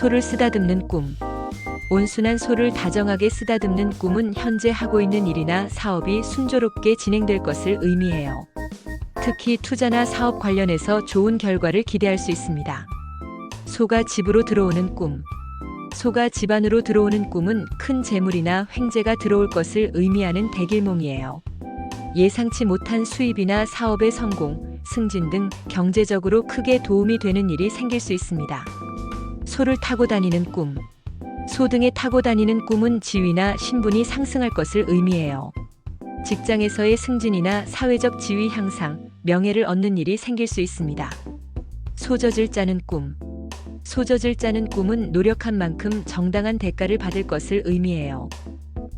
소를 쓰다듬는 꿈. 온순한 소를 다정하게 쓰다듬는 꿈은 현재 하고 있는 일이나 사업이 순조롭게 진행될 것을 의미해요. 특히 투자나 사업 관련해서 좋은 결과를 기대할 수 있습니다. 소가 집으로 들어오는 꿈. 소가 집안으로 들어오는 꿈은 큰 재물이나 횡재가 들어올 것을 의미하는 대길몽이에요. 예상치 못한 수입이나 사업의 성공, 승진 등 경제적으로 크게 도움이 되는 일이 생길 수 있습니다. 소를 타고 다니는 꿈. 소 등에 타고 다니는 꿈은 지위나 신분이 상승할 것을 의미해요. 직장에서의 승진이나 사회적 지위 향상, 명예를 얻는 일이 생길 수 있습니다. 소젖을 짜는 꿈. 소젖을 짜는 꿈은 노력한 만큼 정당한 대가를 받을 것을 의미해요.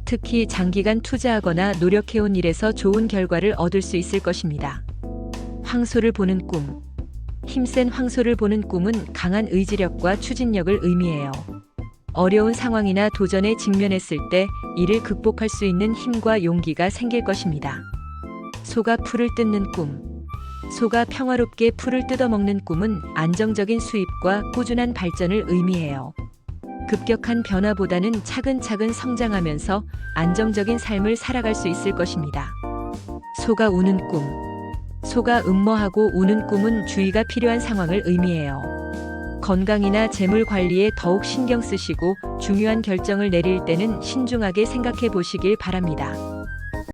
특히 장기간 투자하거나 노력해온 일에서 좋은 결과를 얻을 수 있을 것입니다. 황소를 보는 꿈. 힘센 황소를 보는 꿈은 강한 의지력과 추진력을 의미해요. 어려운 상황이나 도전에 직면했을 때 이를 극복할 수 있는 힘과 용기가 생길 것입니다. 소가 풀을 뜯는 꿈. 소가 평화롭게 풀을 뜯어먹는 꿈은 안정적인 수입과 꾸준한 발전을 의미해요. 급격한 변화보다는 차근차근 성장하면서 안정적인 삶을 살아갈 수 있을 것입니다. 소가 우는 꿈. 소가 음모하고 우는 꿈은 주의가 필요한 상황을 의미해요. 건강이나 재물 관리에 더욱 신경 쓰시고 중요한 결정을 내릴 때는 신중하게 생각해 보시길 바랍니다.